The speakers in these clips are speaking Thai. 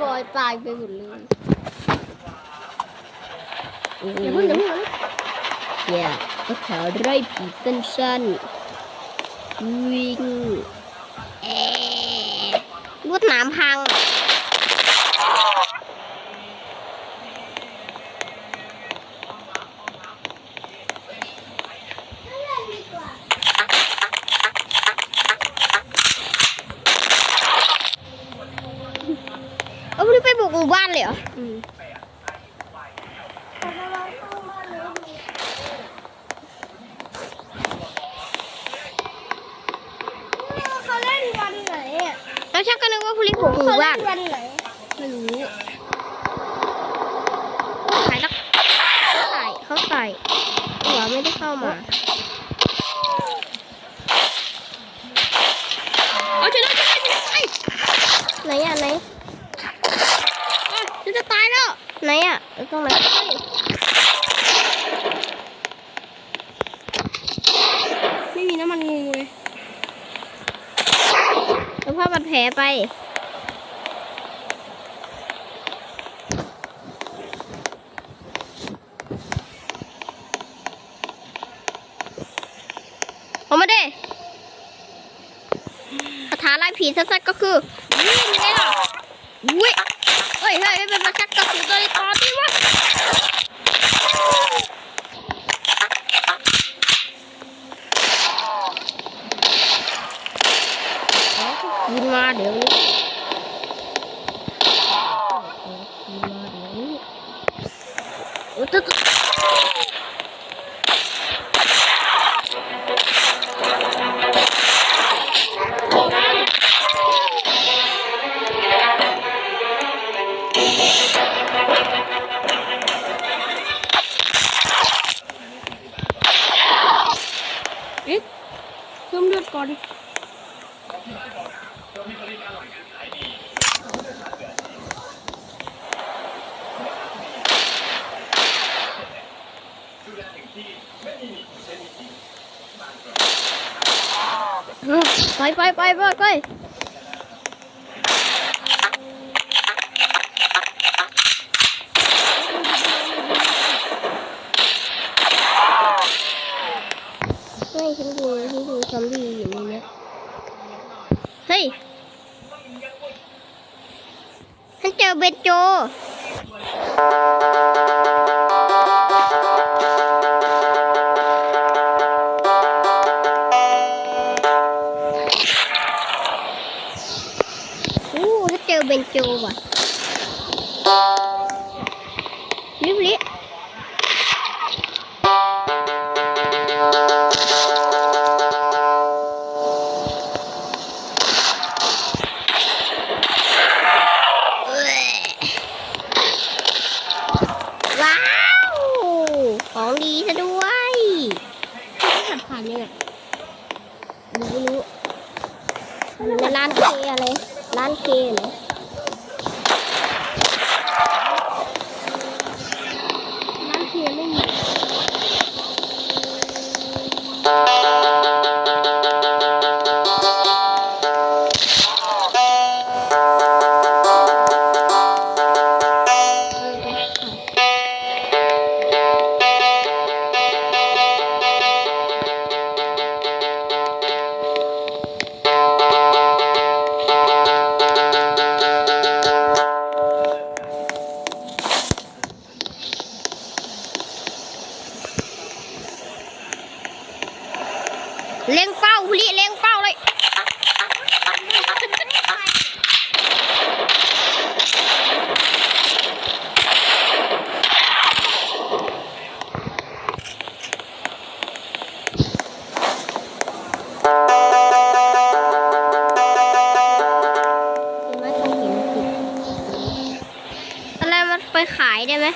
บอยตายไปหมดเลยอย่าเพิ่งอย่าเพิ่งอย่าก็ขอไล่ผีสั้นๆวิ่งเอ๊ะลวดหนามพัง เอาวันนี้ไปบุกหมู่บ้านเลยเหรออืมเขาเล่นวันไหนอะแล้วฉันก็นึกว่าพลิบุกหมู่เขาเล่บ้านนวันไหนไม่รู้ขายแล้วเขาใส่เขาใส่หัวไม่ได้เข้ามาเอาชนะชนะชนะไป ไหนอะไหน อะฉันจะตายแล้ว ไหนอะ ตรงไหนไม่มีน้ำมันงูเลยเอาผ้าบัดแผลไปเอามาดิคาถาไล่ผีสัสๆก็คือวิ่งไงล่ะวิ่งเฮ้ยเฮ้ยเป็นมาชักกระสุนตัวในตอนนี้วะยินมาเดี๋ยวนี้ยินมาเดี๋ยวนี้ โอ้ อไปไปไปไปไปไม่ฉันดูฉันดูซอมบี้อยู่ในเนี้ยเฮ้ยฉันเจอเบนโจ เบนโจว่ะรีบรี ไปขายได้ไหม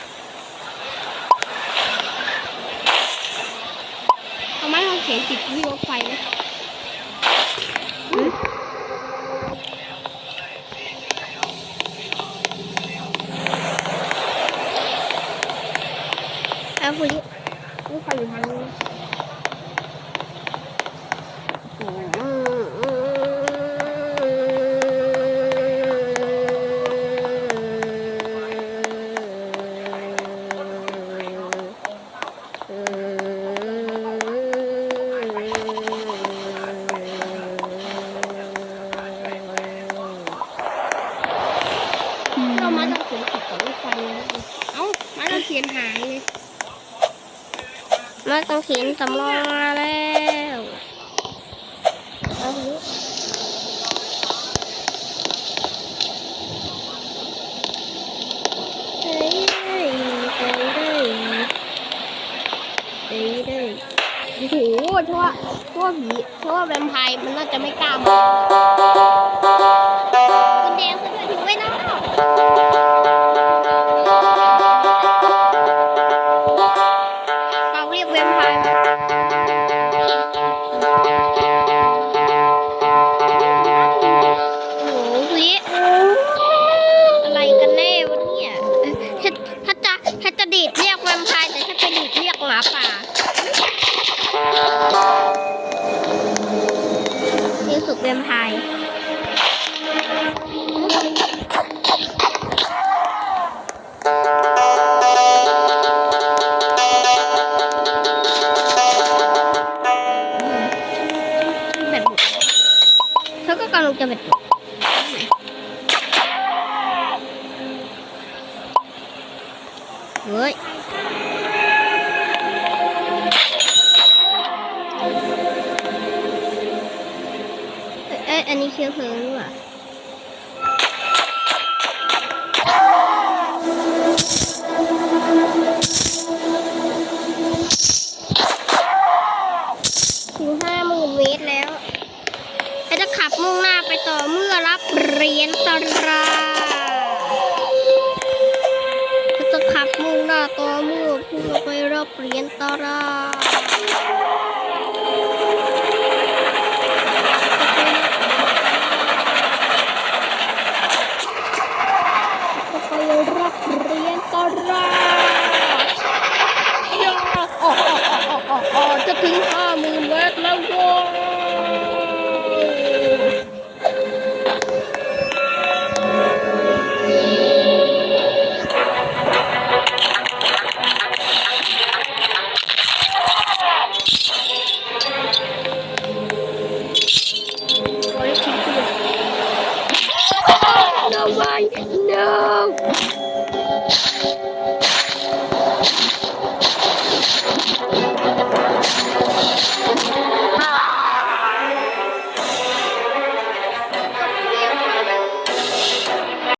เอาไม้เองเขียนติดที่รถไฟไหมเอาคุณรถไฟอยู่ทางนู้น ต้องหินสำรองมาแล้วโอ้โหเพราะว่เพราะว่าผีเพราะว่าแวมไพร์มันน่าจะไม่กล้ามา เฮ้ยเอ้ยอันนี้เชื้อเพลิง tomu puno pero prientara Kepala Woo!